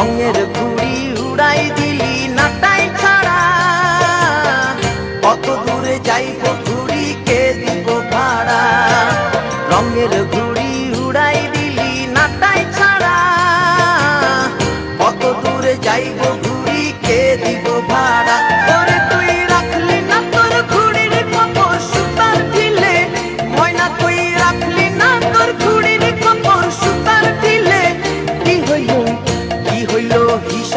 রঙের ঘুড়ি উড়াই দিলি নাটাই ছাড়া। কত দূরে যাইব ঘুড়ি কে দিব ভাড়া? রঙের ঘুড়ি উড়াই দিলি নাটাই ছাড়া। কত দূরে যাইব ঘুড়ি কে দিব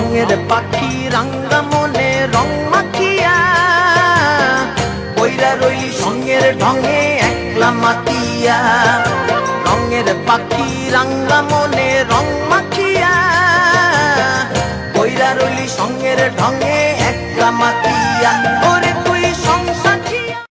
রঙের পাখি রাঙ্গা মনে রং মাখিয়া বইরা রইলি সঙ্গের ঢঙে একলা মাতিয়া। রঙের পাখি রাঙ্গা মনে রং মাখিয়া বইরা রইলি সঙ্গের ঢঙে একলা মাতিয়া।